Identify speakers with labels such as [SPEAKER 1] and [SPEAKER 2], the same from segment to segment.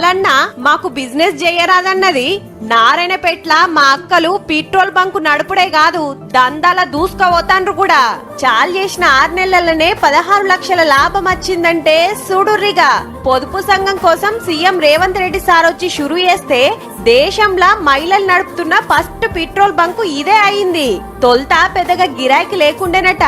[SPEAKER 1] మల్లన్న మాకు బిజినెస్ చేయరాదన్నది నారాయణపేట్ల మా అక్కలు పెట్రోల్ బంకు నడుపుడే కాదు దందాల దూసుకపోతాండ్రు కూడా. చాలు చేసిన ఆరు నెలలనే పదహారు లక్షల లాభం వచ్చిందంటే చూడుర్రిగా పొదుపు సంఘం కోసం సీఎం రేవంత్ రెడ్డి సార్ వచ్చి షురు చేస్తే దేశంలో మహిళలు నడుపుతున్న ఫస్ట్ పెట్రోల్ బంకు ఇదే అయింది. తొలుత పెద్దగా గిరాకీ లేకుండేనట.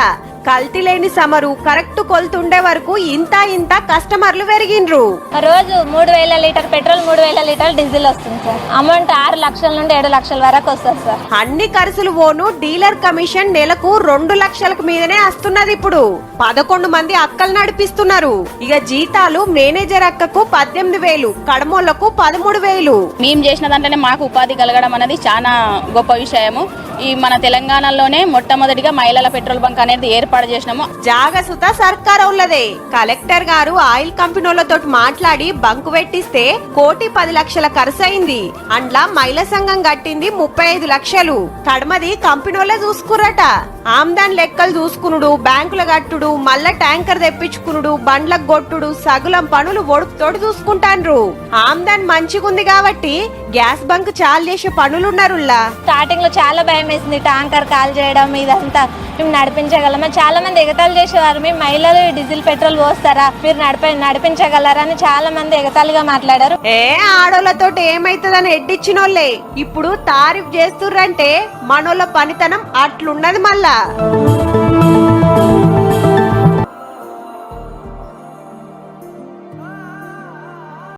[SPEAKER 1] కల్తీ లేని సమరు కరెక్ట్ కొలుతుండే వరకు ఇంత ఇంత కస్టమర్లు పెరిగిండ్రు.
[SPEAKER 2] రోజు మూడు వేల లీటర్ పెట్రోల్ మూడు వేల లీటర్ డీజిల్ వస్తుంది సార్. అమౌంట్ ఆరు లక్షల నుండి ఏడు లక్షల వరకు వస్తుంది సార్.
[SPEAKER 1] అన్ని ఖర్చులు పోను డీలర్ కమిషన్ నెలకు రెండు లక్షలకు మీదనే వస్తున్నది ఇప్పుడు. పదకొండు మంది అక్కలు నడిపిస్తున్నారు. ఇక జీతాలు మేనేజర్ అక్కకు పద్దెనిమిది వేలు కడమోళ్ళకు పదమూడు వేలు.
[SPEAKER 3] మేము చేసిన దాంట్లోనే మాకు ఉపాధి కలగడం అనేది చాలా గొప్ప విషయము. ఈ మన తెలంగాణలోనే మొట్టమొదటిగా మహిళల పెట్రోల్ బంక్ అనేది ఏర్పాటు చేసినాము.
[SPEAKER 1] జాగసుత సర్కార్ ఉన్నదే. కలెక్టర్ గారు ఆయిల్ కంపెనీలతో మాట్లాడి బంకు పెట్టిస్తే కోటి పది లక్షల ఖర్చు అయింది అండ్లా మహిళా సంఘం కట్టింది ముప్పై ఐదు లక్షలు. కడమది కంపెనీలే చూసుకురట ఆమ్దాన్ లెక్కలు చూసుకునుడు బ్యాంకుల కట్టుడు మళ్ళా ట్యాంకర్ తెప్పించుకునుడు బండ్లకు కొట్టుడు సగులం పనులు ఒడుపుతోటి చూసుకుంటాన్రు. ఆమ్దాన్ మంచిగుంది కాబట్టి గ్యాస్ బంక్ చాలు చేసే పనులున్నారుల్లా.
[SPEAKER 2] స్టార్టింగ్లో చాలా భయం వేసింది ట్యాంకర్ కాల్ చేయడం ఇదంతా మేము నడిపించగలమా? చాలా మంది ఎగతాళి చేసేవారు మేము మహిళలు డీజిల్ పెట్రోల్ పోస్తారా? మీరు నడిప నడిపించగలరా? అని చాలా మంది ఎగతాళిగా మాట్లాడారు.
[SPEAKER 1] ఏ ఆడోళ్ళతోటి ఏమైతుందని ఎడ్డిచ్చినోళ్ళే ఇప్పుడు తారీఫ్ చేస్తుర్రంటే మనోళ్ళ పనితనం అట్లున్నది మళ్ళా.